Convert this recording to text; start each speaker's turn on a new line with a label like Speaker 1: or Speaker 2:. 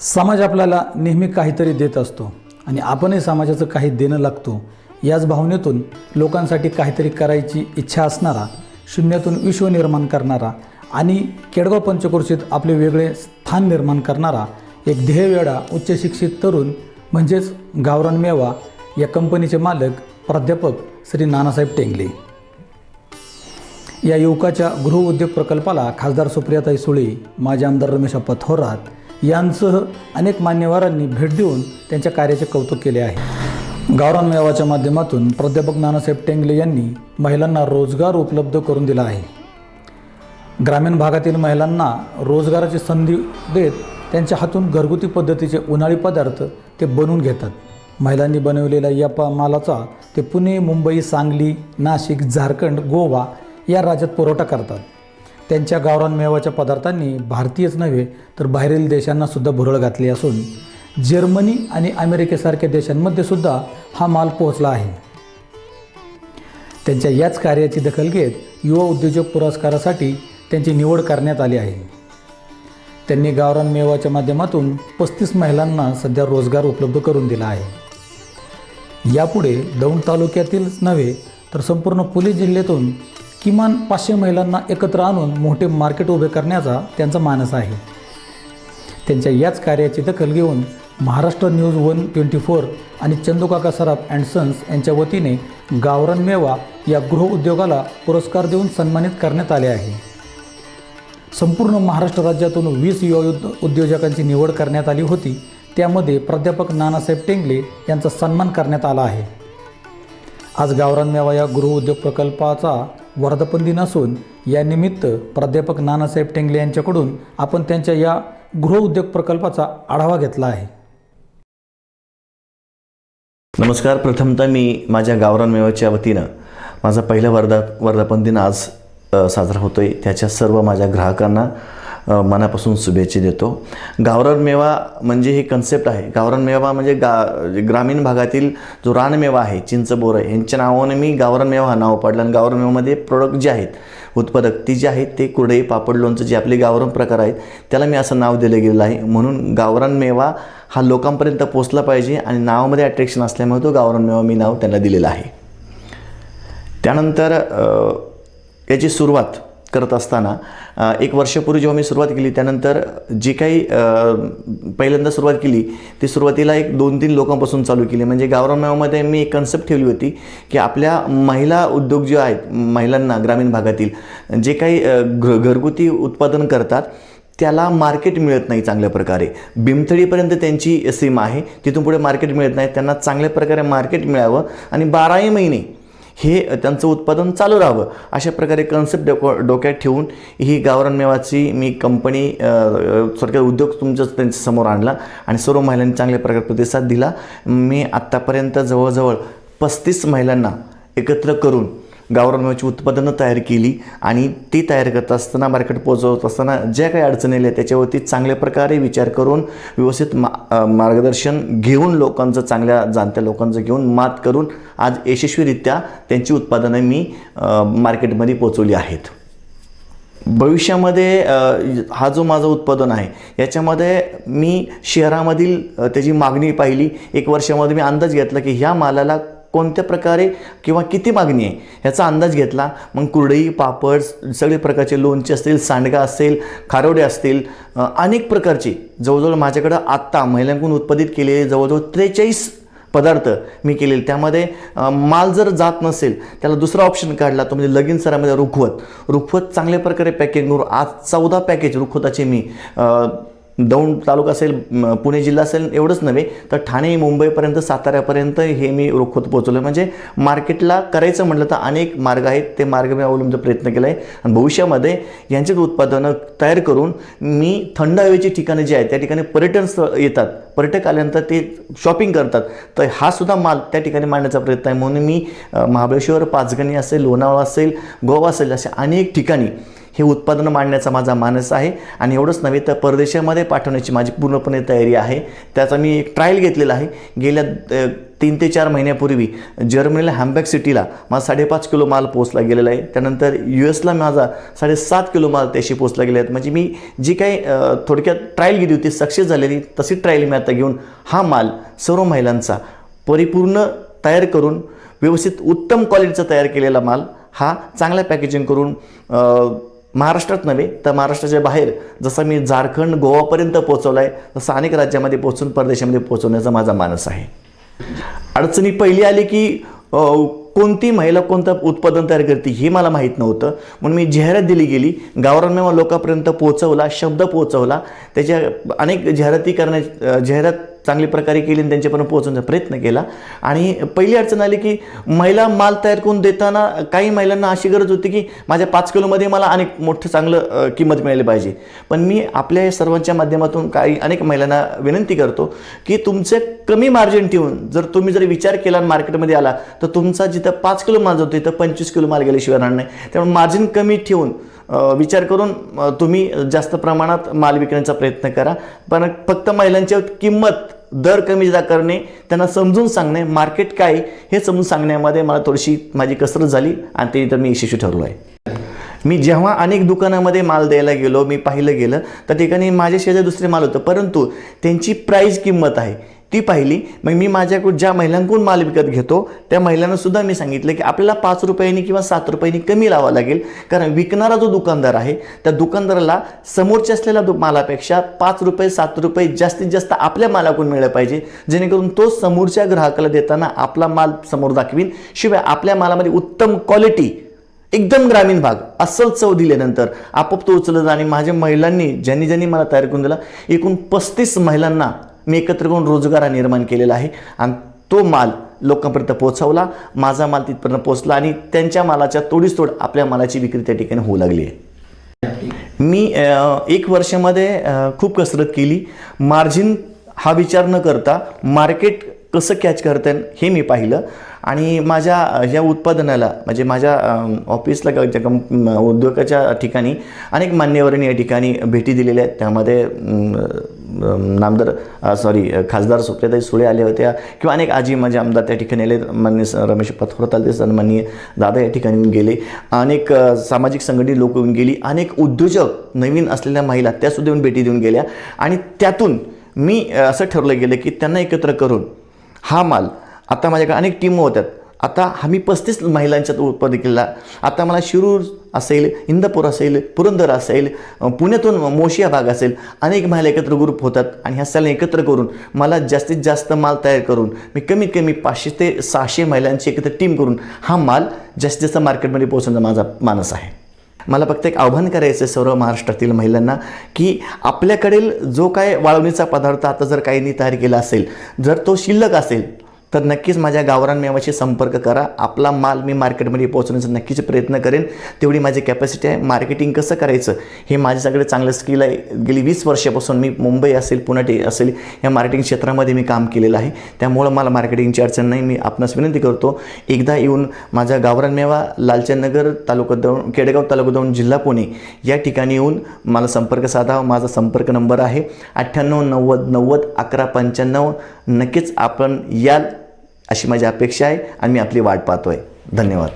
Speaker 1: समाज आपल्याला नेहमी काहीतरी देत असतो आणि आपणही समाजाचं काही देणं लागतो याच भावनेतून लोकांसाठी काहीतरी करायची इच्छा असणारा शून्यातून विश्व निर्माण करणारा आणि केडगाव पंचक्रोशीत आपले वेगळे स्थान निर्माण करणारा एक ध्येयवेळा उच्च शिक्षित तरुण म्हणजेच गावरान मेवा या कंपनीचे मालक प्राध्यापक श्री नानासाहेब टेंगले. या युवकाच्या गृहउद्योग प्रकल्पाला खासदार सुप्रियाताई सुळे माजी आमदार रमेश अप्पा थोरात यांसह अनेक मान्यवरांनी भेट देऊन त्यांच्या कार्याचे कौतुक केले आहे. गावरान मेवाच्या माध्यमातून प्राध्यापक नानासाहेब टेंगले यांनी महिलांना रोजगार उपलब्ध करून दिला आहे. ग्रामीण भागातील महिलांना रोजगाराची संधी देत त्यांच्या हातून घरगुती पद्धतीचे उन्हाळी पदार्थ ते बनवून घेतात. महिलांनी बनवलेल्या या प मालाचा ते पुणे मुंबई सांगली नाशिक झारखंड गोवा या राज्यात पुरवठा करतात. त्यांच्या गावरान मेवाच्या पदार्थांनी भारतीयच नव्हे तर बाहेरील देशांना सुद्धा भुरळ घातली असून जर्मनी आणि अमेरिकेसारख्या देशांमध्ये सुद्धा हा माल पोहोचला आहे. त्यांच्या याच कार्याची दखल घेत युवा उद्योजक पुरस्कारासाठी त्यांची निवड करण्यात आली आहे. त्यांनी गावरान मेवाच्या माध्यमातून पस्तीस महिलांना सध्या रोजगार उपलब्ध करून दिला आहे. यापुढे दौंड तालुक्यातीलच नव्हे तर संपूर्ण पुणे जिल्ह्यातून किमान पाचशे महिलांना एकत्र आणून मोठे मार्केट उभे करण्याचा त्यांचा मानस आहे. त्यांच्या याच कार्याची दखल घेऊन Maharashtra news one twenty four आणि चंदूकाका सराफ अँड सन्स यांच्या वतीने गावरान मेवा या गृहउद्योगाला पुरस्कार देऊन सन्मानित करण्यात आले आहे. संपूर्ण महाराष्ट्र राज्यातून वीस युवा उद्योजकांची निवड करण्यात आली होती. त्यामध्ये प्राध्यापक नानासाहेब टेंगले यांचा सन्मान करण्यात आला आहे. आज गावरान मेवा या गृहउद्योग प्रकल्पाचा वर्धापन दिन असून यानिमित्त प्राध्यापक नानासाहेब टेंगले यांच्याकडून आपण त्यांच्या या गृहउद्योग प्रकल्पाचा आढावा घेतला आहे.
Speaker 2: नमस्कार. प्रथमतः मी माझ्या गावरान मेवाच्या वतीनं माझा पहिला वर्धा वर्धापन दिन आज साजरा होतो आहे त्याच्या सर्व माझ्या ग्राहकांना मनापासून शुभेच्छा देतो. गावरान मेवा म्हणजे ही कन्सेप्ट आहे. गावरान मेवा म्हणजे गा ग्रामीण भागातील जो रानमेवा आहे चिंच बोरं यांच्या नावाने मी गावरान मेवा हा नाव पाडलं आणि गावरान मेवामध्ये प्रोडक्ट जे आहेत उत्पादक ती जे आहेत ते कुरडई पापड लोणचं जे आपले गावरान प्रकार आहेत त्याला मी असं नाव दिलं गेलेलं आहे. म्हणून गावरान मेवा हा लोकांपर्यंत पोचला पाहिजे आणि नावामध्ये अट्रॅक्शन असल्यामुळे तो गावरान मेवा मी नाव त्यांना दिलेलं आहे. त्यानंतर याची सुरुवात करत असताना एक वर्षापूर्वी जेव्हा मी सुरुवात केली त्यानंतर जी काही पहिल्यांदा सुरुवात केली ती सुरुवातीला एक दोन तीन लोकांपासून चालू केली. म्हणजे गावरामेवामध्ये मी एक कन्सेप्ट ठेवली होती की आपल्या महिला उद्योग जे आहेत महिलांना ग्रामीण भागातील जे काही घ घरगुती उत्पादन करतात त्याला मार्केट मिळत नाही चांगल्या प्रकारे. भीमथडीपर्यंत त्यांची सीमा आहे तिथून पुढे मार्केट मिळत नाही त्यांना चांगल्या प्रकारे मार्केट मिळावं आणि बाराही महिने हे त्यांचं उत्पादन चालू राहावं. अशा प्रकारे कन्सेप्ट डोको डोक्यात ठेवून ही गावरान मेवाची मी कंपनी सरकार उद्योग तुमच्या त्यांच्यासमोर आणला आणि सर्व महिलांनी चांगल्या प्रकारे प्रतिसाद दिला. मी आत्तापर्यंत जवळजवळ पस्तीस महिलांना एकत्र करून गावरान उत्पादनं तयार केली आणि ती तयार करत असताना मार्केट पोहोचवत असताना ज्या काही अडचणी आल्या त्याच्यावरती चांगल्या प्रकारे विचार करून व्यवस्थित मा मार्गदर्शन घेऊन लोकांचं चांगल्या जाणत्या लोकांचं घेऊन मात करून आज यशस्वीरित्या त्यांची उत्पादनं मी मार्केटमध्ये पोचवली आहेत. भविष्यामध्ये हा जो माझं उत्पादन आहे याच्यामध्ये मी शहरामधील त्याची मागणी पाहिली. एक वर्षामध्ये मी अंदाज घेतला की ह्या मालाला कोणत्या प्रकारे किंवा किती मागणी आहे ह्याचा अंदाज घेतला. मग कुरडई पापड सगळे प्रकारचे लोणचे असतील सांडगा असेल खारोडे असतील अनेक प्रकारचे. जवळजवळ माझ्याकडं आत्ता महिलांकडून उत्पादित केलेले जवळजवळ त्रेचाळीस पदार्थ मी केलेले. त्यामध्ये माल जर जात नसेल त्याला दुसरा ऑप्शन काढला तो म्हणजे लगीन सरामध्ये रुखवत. रुखवत चांगल्या प्रकारे पॅकिंग करून आज चौदा पॅकेज रुखवताचे मी दौंड तालुका असेल पुणे जिल्हा असेल एवढंच नव्हे तर ठाणे मुंबईपर्यंत साताऱ्यापर्यंत हे मी रोखत पोहोचवलं म्हणजे मार्केटला करायचं म्हटलं तर अनेक मार्ग आहेत ते मार्ग मी अवलंबचा प्रयत्न केला आहे आणि भविष्यामध्ये यांचेच उत्पादनं तयार करून मी थंड हवेची ठिकाणं जी आहेत त्या ठिकाणी पर्यटन स्थळ येतात. पर्यटक आल्यानंतर ते शॉपिंग करतात. तर हा सुद्धा माल त्या ठिकाणी मांडण्याचा प्रयत्न आहे. म्हणून मी महाबळेश्वर पाचगणी असेल लोणावळा असेल गोवा असेल अशा अनेक ठिकाणी हे उत्पादन मांडण्याचा माझा मानस आहे. आणि एवढंच नव्हे तर परदेशामध्ये पाठवण्याची माझी पूर्णपणे तयारी आहे. त्याचा मी एक ट्रायल घेतलेला आहे. गेल्या तीन ते चार महिन्यापूर्वी जर्मनीला हॅम्बॅग सिटीला माझा साडेपाच किलो माल पोचला गेलेला आहे. त्यानंतर यू एसला माझा साडेसात किलो माल त्याशी पोचला गेले आहेत म्हणजे मी जी काही थोडक्यात ट्रायल गेली होती सक्सेस झालेली तशी ट्रायल मी आता घेऊन हा माल सर्व महिलांचा परिपूर्ण तयार करून व्यवस्थित उत्तम क्वालिटीचा तयार केलेला माल हा चांगल्या पॅकेजिंग करून महाराष्ट्रात नव्हे तर महाराष्ट्राच्या बाहेर जसं मी झारखंड गोवापर्यंत पोहोचवला आहे तसं अनेक राज्यामध्ये पोहोचून परदेशामध्ये पोहोचवण्याचा माझा मानस आहे. अडचणी पहिली आली की कोणती महिला कोणतं उत्पादन तयार करते हे मला माहीत नव्हतं. म्हणून मी जाहिरात दिली गेली गावरान लोकांपर्यंत पोहोचवला शब्द पोहोचवला. त्याच्या अनेक जाहिराती करण्या जाहिरात चांगली प्रकारे केली आणि त्यांच्यापर्यंत पोहोचवण्याचा प्रयत्न केला. आणि पहिली अडचण आली की महिला माल तयार करून देताना काही महिलांना अशी गरज होती की माझ्या पाच किलोमध्ये मला अनेक मोठं चांगलं किंमत मिळाली पाहिजे. पण मी आपल्या या सर्वांच्या माध्यमातून काही अनेक महिलांना विनंती करतो की तुमचे कमी मार्जिन ठेवून जर तुम्ही जर विचार केला आणि मार्केटमध्ये आला तर तुमचा जिथं पाच किलो माल जातो तिथं पंचवीस किलो माल गेल्याशिवाय राहणार नाही. त्यामुळे मार्जिन कमी ठेवून विचार करून तुम्ही जास्त प्रमाणात माल विकण्याचा प्रयत्न करा. पण फक्त महिलांच्या किंमत दर कमी जा करणे त्यांना समजून सांगणे मार्केट काय हे समजून सांगण्यामध्ये मला थोडीशी माझी कसरत झाली आणि ते तर मी यशस्वी ठरलो आहे. मी जेव्हा अनेक दुकानामध्ये माल द्यायला गेलो मी पाहिलं गेलं त्या ठिकाणी माझ्या शेजारी दुसरे माल होतं परंतु त्यांची प्राईज किंमत आहे. ती पाहिली. मग मी माझ्याकडून ज्या महिलांकडून माल विकत घेतो त्या महिलांना सुद्धा मी सांगितलं की आपल्याला पाच रुपयांनी किंवा सात रुपयांनी कमी लावा लागेल. कारण विकणारा जो दुकानदार आहे त्या दुकानदाराला समोरच्या असलेल्या दु मालापेक्षा पाच रुपये सात रुपये जास्तीत जास्त आपल्या मालाकडून मिळालं पाहिजे. जेणेकरून तो समोरच्या ग्राहकाला देताना आपला माल समोर दाखवीन. शिवाय आपल्या मालामध्ये उत्तम क्वालिटी एकदम ग्रामीण भाग अस्सल चव दिल्यानंतर आपोआप तो उचलत आणि माझ्या महिलांनी ज्यांनी ज्यांनी मला तयार करून दिला एकूण पस्तीस महिलांना मी एकत्र करून रोजगार निर्माण केलेला आहे. आणि तो माल लोकांपर्यंत पोहोचवला. माझा माल तिथपर्यंत पोहोचला आणि त्यांच्या मालाच्या तोडीस तोड आपल्या मालाची विक्री त्या ठिकाणी होऊ लागली आहे. मी एक वर्षामध्ये खूप कसरत केली. मार्जिन हा विचार न करता मार्केट कसं कॅच करता हे मी पाहिलं. आणि माझ्या ह्या या उत्पादनाला म्हणजे माझ्या ऑफिसला ज्या कंप उद्योगाच्या ठिकाणी अनेक मान्यवरांनी या ठिकाणी भेटी दिलेल्या आहेत. त्यामध्ये नामदार सॉरी खासदार सुप्रियाताई सुळे आल्या होत्या किंवा अनेक आजी माझे आमदार त्या ठिकाणी आले मान्य रमेश पथोर आले सन्माननीय दादा या ठिकाणी येऊन गेले. अनेक सामाजिक संघटनित लोक येऊन गेली. अनेक उद्योजक नवीन असलेल्या महिला त्यासुद्धा येऊन भेटी देऊन गेल्या. आणि त्यातून मी असं ठरवलं गेलं की त्यांना एकत्र करून हा माल आता माझ्याकडे अनेक टीम होत्यात आता आम्ही पस्तीस महिलांच्यात उत्पादन केला. आता मला शिरूर असेल इंदापूर असेल पुरंदर असेल पुण्यातून मोशी हा भाग असेल अनेक महिला एकत्र ग्रुप होतात आणि ह्या सगळ्या एकत्र करून मला जास्तीत जास्त माल तयार करून मी कमीत कमी पाचशे ते सहाशे महिलांची एकत्र टीम करून हा माल जास्तीत जास्त मार्केटमध्ये पोहोचवण्याचा माझा मानस आहे. मला फक्त एक आव्हान करायचं आहे सर्व महाराष्ट्रातील महिलांना की आपल्याकडील जो काय वाळवणीचा पदार्थ आता जर काहींनी तयार केला असेल जर तो शिल्लक असेल तर नक्कीच माझ्या गावरान मेवाशी संपर्क करा. आपला माल मी मार्केटमध्ये पोहोचवण्याचा नक्कीच प्रयत्न करेन. तेवढी माझी कॅपॅसिटी आहे. मार्केटिंग कसं करायचं? हे माझ्याकडे चांगलं स्किल आहे. गेली वीस वर्षापासून मी मुंबई असेल पुणे असेल या मार्केटिंग क्षेत्रामध्ये मी काम केलेलं आहे. त्यामुळं मला मार्केटिंगची अडचण नाही. मी आपणास विनंती करतो एकदा येऊन माझा गावरान मेवा लालचंदनगर तालुका दौंड केडगाव तालुका दौंड जिल्हा पुणे या ठिकाणी येऊन मला संपर्क साधावा माझा संपर्क नंबर आहे अठ्ठ्याण्णव नव्वद नव्वद अकरा पंच्याण्णव. नक्कीच आपण याल. अशी माझी अपेक्षा आहे आणि मी आपली वाट पाहतो आहे धन्यवाद.